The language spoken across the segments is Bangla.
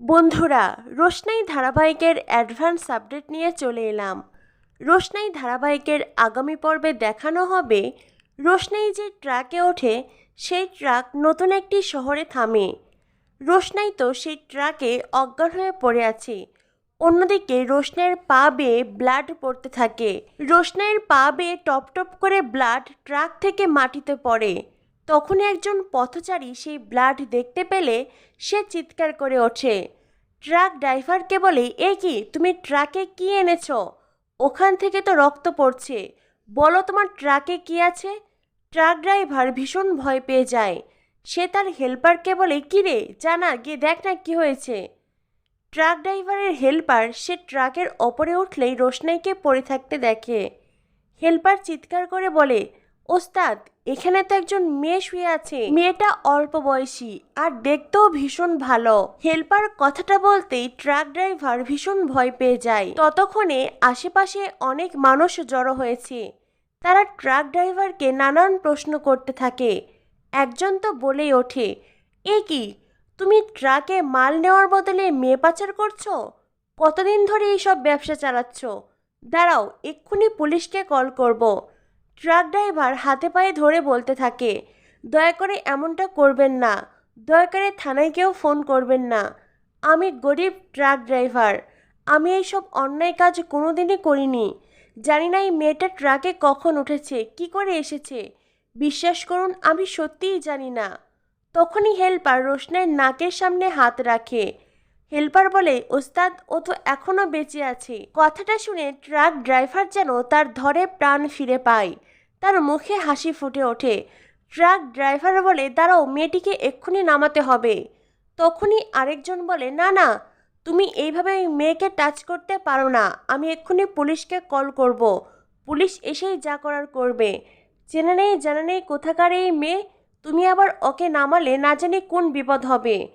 বন্ধুরা, রোশনাই ধারাবাহিকের অ্যাডভান্স আপডেট নিয়ে চলে এলাম। রোশনাই ধারাবাহিকের আগামী পর্বে দেখানো হবে রোশনাই যে ট্রাকে ওঠে, সেই ট্রাক নতুন একটি শহরে থামে। রোশনাই তো সেই ট্রাকে অজ্ঞান হয়ে পড়ে আছে। অন্যদিকে রোশনাইয়ের পা বেয়ে ব্লাড পড়তে থাকে। রোশনাইয়ের পা বেয়ে টপ টপ করে ব্লাড ট্রাক থেকে মাটিতে পড়ে। তখনই একজন পথচারী সেই ব্লাড দেখতে পেলে সে চিৎকার করে ওঠে। ট্রাক ড্রাইভারকে বলে, এ কি, তুমি ট্রাকে কি এনেছ? ওখান থেকে তো রক্ত পড়ছে। বলো তোমার ট্রাকে কি আছে? ট্রাক ড্রাইভার ভীষণ ভয় পেয়ে যায়। সে তার হেল্পারকে বলে, কি রে, জানা, গিয়ে দেখ না কি হয়েছে। ট্রাক ড্রাইভারের হেল্পার সে ট্রাকের ওপরে উঠলেই রোশনাইকে পড়ে থাকতে দেখে। হেল্পার চিৎকার করে বলে, ওস্তাদ এখানে তো একজন মেয়ে শুয়ে আছে। মেয়েটা অল্প বয়সী আর দেখতেও ভীষণ ভালো। হেল্পার কথাটা বলতেই ট্রাক ড্রাইভার ভীষণ ভয় পেয়ে যায়। ততক্ষণে আশেপাশে অনেক মানুষ জড়ো হয়েছে। তারা ট্রাক ড্রাইভারকে নানান প্রশ্ন করতে থাকে। একজন তো বলেই ওঠে, এ কি? তুমি ট্রাকে মাল নেওয়ার বদলে মেয়ে পাচার করছ? কতদিন ধরে এইসব ব্যবসা চালাচ্ছ? দাঁড়াও, এক্ষুনি পুলিশকে কল করব। ট্রাক ড্রাইভার হাতে পায়ে ধরে বলতে থাকে, দয়া করে এমনটা করবেন না। দয়া করে থানায় কেউ ফোন করবেন না। আমি গরিব ট্রাক ড্রাইভার। আমি এইসব অন্যায় কাজ কোনোদিনই করিনি। জানি না এই মেয়েটা ট্রাকে কখন উঠেছে, কি করে এসেছে। বিশ্বাস করুন, আমি সত্যিই জানি না। তখনই হেল্পার রোশনের নাকের সামনে হাত রাখে। হেল্পার বলে, ওস্তাদ, ও তো এখনও বেঁচে আছে। কথাটা শুনে ট্রাক ড্রাইভার যেন তার ধরে প্রাণ ফিরে পায়। তার মুখে হাসি ফুটে ওঠে। ট্রাক ড্রাইভার বলে, দাঁড়াও, মেয়েটিকে এক্ষুনি নামাতে হবে। তখনই আরেকজন বলে, না না, তুমি এইভাবে মেয়েকে টাচ করতে পারো না। আমি এক্ষুনি পুলিশকে কল করব। পুলিশ এসেই যা করার করবে। চেনা নেই, জানা নেই কোথাকার এই মেয়ে। তুমি আবার ওকে নামালে না জানি কোন বিপদ হবে।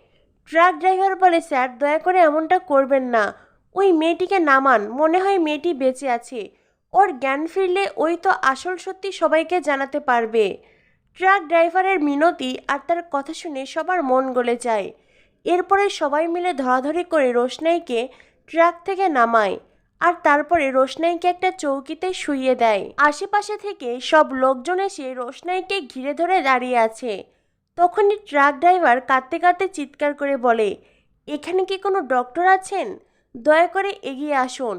ট্রাক ড্রাইভার বলে, স্যার, দয়া করে এমনটা করবেন না। ওই মেয়েটিকে নামান। মনে হয় মেয়েটি বেঁচে আছে। ওর জ্ঞান ফিরলে ওই তো আসল সত্যি সবাইকে জানাতে পারবে। ট্রাক ড্রাইভারের মিনতি আর তার কথা শুনে সবার মন গলে যায়। এরপরে সবাই মিলে ধরাধরি করে রোশনাইকে ট্রাক থেকে নামায় আর তারপরে রোশনাইকে একটা চৌকিতে শুইয়ে দেয়। আশেপাশে থেকে সব লোকজন এসে রোশনাইকে ঘিরে ধরে দাঁড়িয়ে আছে। তখনই ট্রাক ড্রাইভার কাঁদতে কাঁদতে চিৎকার করে বলে, এখানে কি কোনো ডক্টর আছেন? দয়া করে এগিয়ে আসুন।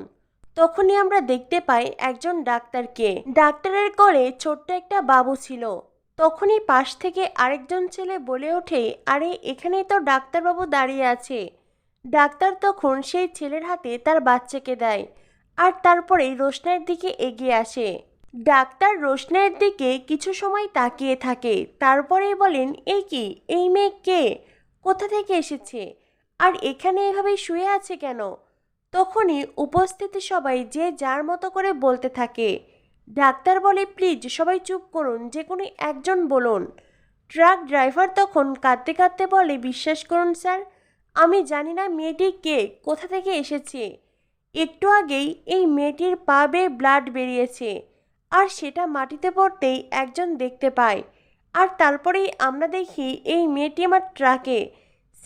তখনই আমরা দেখতে পাই একজন ডাক্তারকে। ডাক্তারের কোলে ছোট্ট একটা বাবু ছিল। তখনই পাশ থেকে আরেকজন ছেলে বলে ওঠে, আরে, এখানেই তো ডাক্তারবাবু দাঁড়িয়ে আছে। ডাক্তার তখন সেই ছেলের হাতে তার বাচ্চাকে দেয় আর তারপরেই রোশনাইয়ের দিকে এগিয়ে আসে। ডাক্তার রোশনাইয়ের দিকে কিছু সময় তাকিয়ে থাকে। তারপরেই বলেন, এই কি? এই মেয়ে কে? কোথা থেকে এসেছে? আর এখানে এভাবে শুয়ে আছে কেন? তখনই উপস্থিত সবাই যে যার মতো করে বলতে থাকে। ডাক্তার বলে, প্লিজ সবাই চুপ করুন যে কোনো একজন বলুন। ট্রাক ড্রাইভার তখন কাঁদতে কাঁদতে বলে, বিশ্বাস করুন স্যার, আমি জানি না মেয়েটি কে, কোথা থেকে এসেছে। একটু আগেই এই মেয়েটির পা বেয়ে ব্লাড বেরিয়েছে, আর সেটা মাটিতে পড়তেই একজন দেখতে পায়। আর তারপরেই আমরা দেখি এই মেয়েটি আমার ট্রাকে।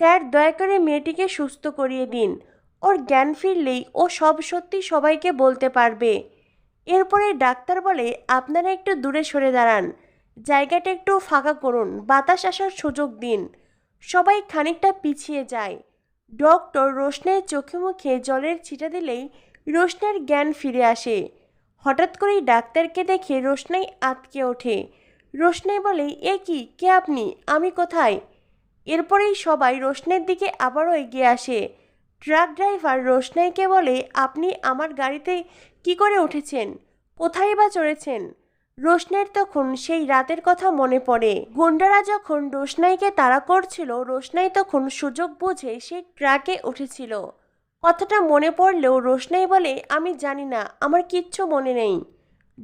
স্যার, দয়া করে মেয়েটিকে সুস্থ করিয়ে দিন। ওর জ্ঞান ফিরলেই ও সব সত্যি সবাইকে বলতে পারবে। এরপরে ডাক্তার বলে, আপনারা একটু দূরে সরে দাঁড়ান। জায়গাটা একটু ফাঁকা করুন, বাতাস আসার সুযোগ দিন। সবাই খানিকটা পিছিয়ে যায়। ডক্টর রোশনের চোখে মুখে জলের ছিটা দিলেই রোশনের জ্ঞান ফিরে আসে। হঠাৎ করেই ডাক্তারকে দেখে রোশনাই আটকে ওঠে। রোশনাই বলে, এ কি? কে আপনি? আমি কোথায়? এরপরেই সবাই রোশনের দিকে আবারও এগিয়ে আসে। ট্রাক ড্রাইভার রোশনাইকে বলে, আপনি আমার গাড়িতে কি করে উঠেছেন? কোথায় বা চড়েছেন? রোশনাইয়ের তখন সেই রাতের কথা মনে পড়ে। গুন্ডারা যখন রোশনাইকে তাড়া করছিল, রোশনাই তখন সুযোগ বুঝে সেই ট্রাকে উঠেছিল। কথাটা মনে পড়লেও রোশনাই বলে, আমি জানি না, আমার কিচ্ছু মনে নেই।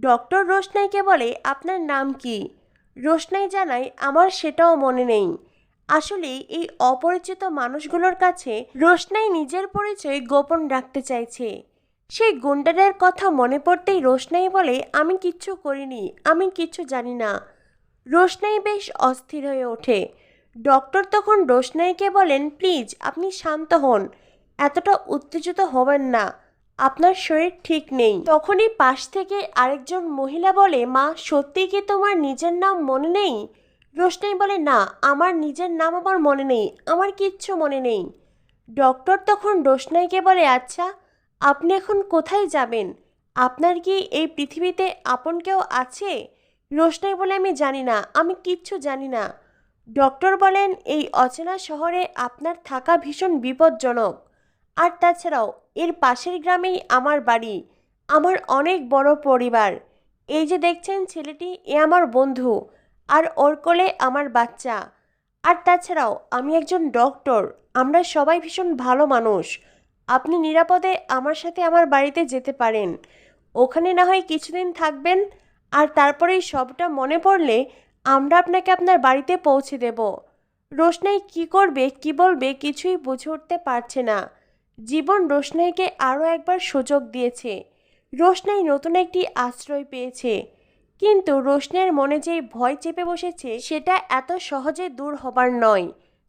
ডক্টর রোশনাইকে বলে, আপনার নাম কি? রোশনাই জানায়, আমার সেটাও মনে নেই। আসলে এই অপরিচিত মানুষগুলোর কাছে রোশনাই নিজের পরিচয় গোপন রাখতে চাইছে। সেই গুন্ডাদের কথা মনে পড়তেই রোশনাই বলে, আমি কিচ্ছু করিনি, আমি কিচ্ছু জানি না। রোশনাই বেশ অস্থির হয়ে ওঠে। ডক্টর তখন রোশনাইকে বলেন, প্লিজ, আপনি শান্ত হন। এতটা উত্তেজিত হবেন না। আপনার শরীর ঠিক নেই। তখনই পাশ থেকে আরেকজন মহিলা বলে, মা সত্যি কি তোমার নিজের নাম মনে নেই? রোশনাই বলে, না, আমার নিজের নাম আমার মনে নেই, আমার কিচ্ছু মনে নেই। ডক্টর তখন রোশনাইকে বলে আচ্ছা আপনি এখন কোথায় যাবেন? আপনার কি এই পৃথিবীতে আপন কেউ আছে? রোশনাই বলে, আমি জানি না, আমি কিচ্ছু জানি না। ডক্টর বলেন, এই অচেনা শহরে আপনার থাকা ভীষণ বিপজ্জনক। আর তাছাড়াও, এর পাশের গ্রামেই আমার বাড়ি, আমার অনেক বড় পরিবার। এই যে দেখছেন ছেলেটি, এ আমার বন্ধু। আর ওর কোলে আমার বাচ্চা। আর তাছাড়াও, আমি একজন ডক্টর, আমরা সবাই ভীষণ ভালো মানুষ। আপনি নিরাপদে আমার সাথে আমার বাড়িতে যেতে পারেন। ওখানে না হয় কিছুদিন থাকবেন, আর তারপরেই সবটা মনে পড়লে আমরা আপনাকে আপনার বাড়িতে পৌঁছে দেব। রোশনাই কি করবে, কি বলবে কিছুই বুঝে উঠতে পারছে না। জীবন রোশনাইকে আরও একবার সুযোগ দিয়েছে। রোশনাই নতুন একটি আশ্রয় পেয়েছে। কিন্তু রোশনের মনে যে ভয় চেপে বসেছে, সেটা এত সহজে দূর হবার নয়।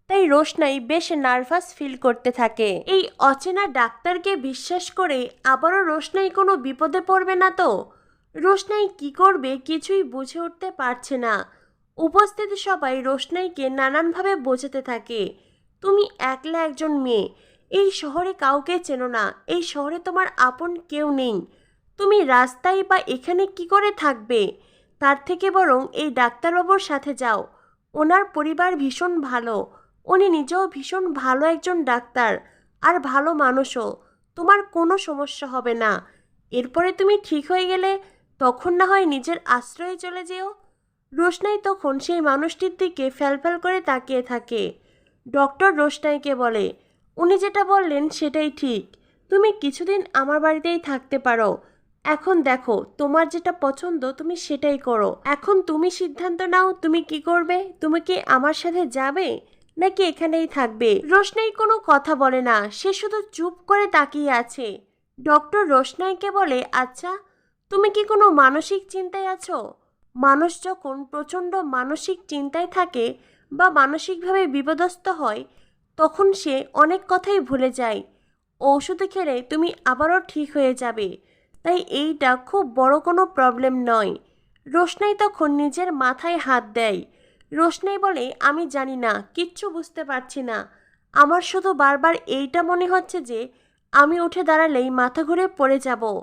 তাই রোশনাই বেশ নার্ভাস ফিল করতে থাকে। এই অচেনা ডাক্তারকে বিশ্বাস করে আবারও রোশনাই কোনো বিপদে পড়বে না তো? রোশনাই কি করবে কিছুই বুঝে উঠতে পারছে না। উপস্থিত সবাই রোশনাইকে নানানভাবে বোঝাতে থাকে। তুমি একলা একজন মেয়ে, এই শহরে কাউকে চেনো না, এই শহরে তোমার আপন কেউ নেই। তুমি রাস্তায় বা এখানে কি করে থাকবে? তার থেকে বরং এই ডাক্তারবাবুর সাথে যাও। ওনার পরিবার ভীষণ ভালো। উনি নিজেও ভীষণ ভালো একজন ডাক্তার আর ভালো মানুষও। তোমার কোনো সমস্যা হবে না। এরপরে তুমি ঠিক হয়ে গেলে তখন না হয় নিজের আশ্রয়ে চলে যেও। রোশনাই তখন সেই মানুষটির দিকে ফ্যালফ্যাল করে তাকিয়ে থাকে। ডক্টর রোশনাইকে বলে, উনি যেটা বললেন সেটাই ঠিক। তুমি কিছুদিন আমার বাড়িতেই থাকতে পারো। এখন দেখো, তোমার যেটা পছন্দ তুমি সেটাই করো। এখন তুমি সিদ্ধান্ত নাও, তুমি কি করবে? তুমি কি আমার সাথে যাবে? নাকি এখানেই থাকবে? রোশনাই কোনো কথা বলে না, সে শুধু চুপ করে তাকিয়ে আছে। ডক্টর রোশনাইকে বলে আচ্ছা তুমি কি কোনো মানসিক চিন্তায় আছো? মানুষ যখন প্রচণ্ড মানসিক চিন্তায় থাকে বা মানসিকভাবে বিপদস্ত হয়, তখন সে অনেক কথাই ভুলে যায়। ঔষধ খেলে তুমি আবারও ঠিক হয়ে যাবে। তাই এইটা খুব বড় কোনো প্রবলেম নয়। রোশনাই তখন নিজের মাথায় হাত দেয়। রোশনাই বলে, আমি জানি না, কিচ্ছু বুঝতে পারছি না। আমার শুধু বারবার এইটা মনে হচ্ছে যে, আমি উঠে দাঁড়ালেই মাথা ঘুরে পড়ে যাব।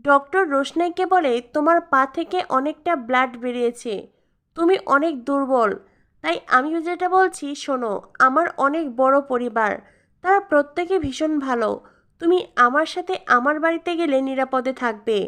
ডক্টর রোশনাইকে বলে, তোমার পা থেকে অনেকটা ব্লাড বেরিয়েছে। তুমি অনেক দুর্বল। তাই আমি যেটা বলছি, শোনো, আমার অনেক বড় পরিবার। তারা প্রত্যেকে ভীষণ ভালো। তুমি আমার সাথে আমার বাড়িতে গেলে নিরাপদে থাকবে।